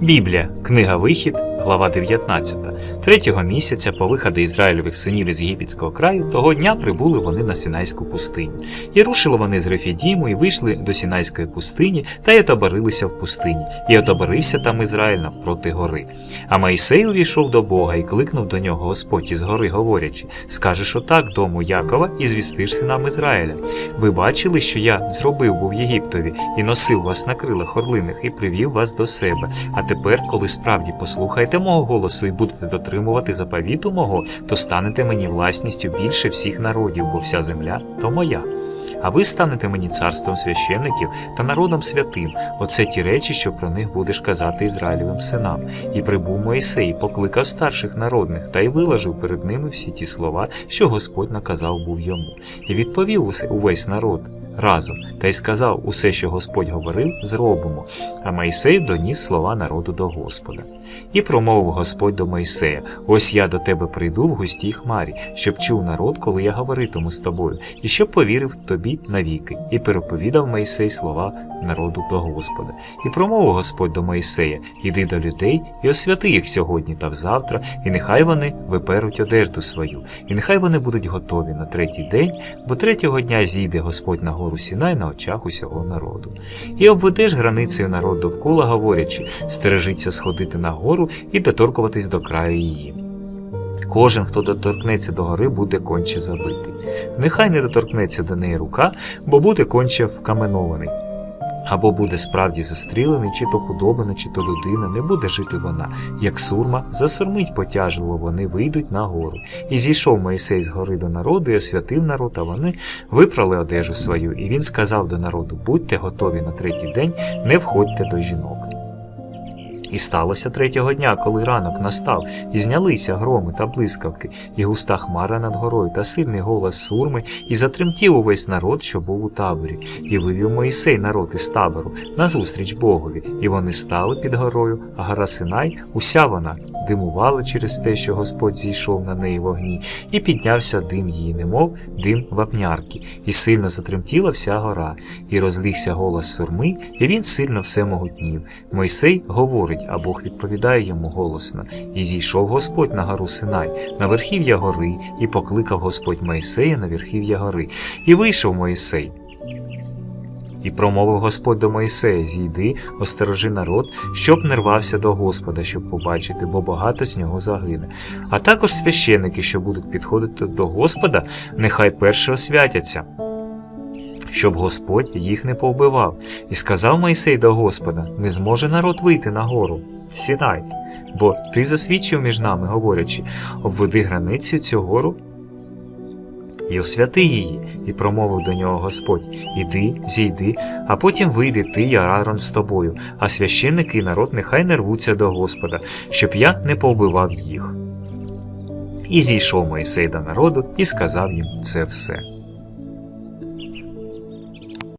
Біблія, книга Вихід, глава 19. Третього місяця по виходу Ізраїльових синів із єгипетського краю, того дня прибули вони на Сінайську пустиню. І рушили вони з Рефідіму і вийшли до Сінайської пустині та й отоборилися в пустині, і отоборився там Ізраїль навпроти гори. А Моїсей увійшов до Бога і кликнув до нього Господь із гори, говорячи: Скажеш отак дому Якова і звістиш синам Ізраїля. Ви бачили, що я зробив був Єгиптові і носив вас на крилах орлиних і привів вас до себе. А тепер, коли справді послухаєте мого голосу і будете дотримувати заповіту мого, то станете мені власністю більше всіх народів, бо вся земля то моя. А ви станете мені царством священників та народом святим. Оце ті речі, що про них будеш казати Ізраїлевим синам. І прибув Моїсей, покликав старших народних та й виложив перед ними всі ті слова, що Господь наказав був йому. І відповів увесь народ разом та й сказав усе, що Господь говорив, зробимо. А Моїсей доніс слова народу до Господа. І промовив Господь до Моїсея: Ось я до тебе прийду в густій хмарі, щоб чув народ, коли я говоритиму з тобою, і щоб повірив тобі навіки. І переповідав Моїсей слова народу до Господа. І промовив Господь до Моїсея: Іди до людей і освяти їх сьогодні та взавтра, і нехай вони виперуть одежду свою, і нехай вони будуть готові на третій день, бо третього дня зійде Господь на гору Сінай на очах усього народу. І обведеш границею народ довкола, говорячи, стережіться сходити на гору і доторкуватись до краю її. Кожен, хто доторкнеться до гори, буде конче забитий. Нехай не доторкнеться до неї рука, бо буде конче вкаменований. Або буде справді застрілений, чи то худобина, чи то людина, не буде жити вона, як сурма, засурмить потяжливо, вони вийдуть на гору. І зійшов Моїсей з гори до народу і освятив народ, а вони випрали одежу свою, і він сказав до народу: будьте готові на третій день, не входьте до жінок. І сталося третього дня, коли ранок настав, і знялися громи та блискавки, і густа хмара над горою, та сильний голос сурми, і затремтів увесь народ, що був у таборі, і вивів Моїсей народ із табору назустріч Богові, і вони стали під горою, а гора Синай, уся вона, димувала через те, що Господь зійшов на неї вогні, і піднявся дим її, немов дим вапнярки, і сильно затремтіла вся гора, і розлігся голос сурми, і він сильно все могутнів. Мойсей говорить, а Бог відповідає йому голосно. І зійшов Господь на гору Синай, на верхів'я гори, і покликав Господь Моїсея на верхів'я гори. І вийшов Моїсей. І промовив Господь до Моїсея: Зійди, осторожи народ, щоб не рвався до Господа, щоб побачити, бо багато з нього загине. А також священники, що будуть підходити до Господа, нехай перше освятяться. Щоб Господь їх не повбивав, і сказав Мойсей до Господа: не зможе народ вийти на гору, Сінай, бо ти засвідчив між нами, говорячи, обведи границю цю гору і освяти її, і промовив до нього Господь: Іди, зійди, а потім вийди ти і Аарон з тобою, а священники і народ нехай не рвуться до Господа, щоб я не повбивав їх. І зійшов Моїсей до народу і сказав їм це все.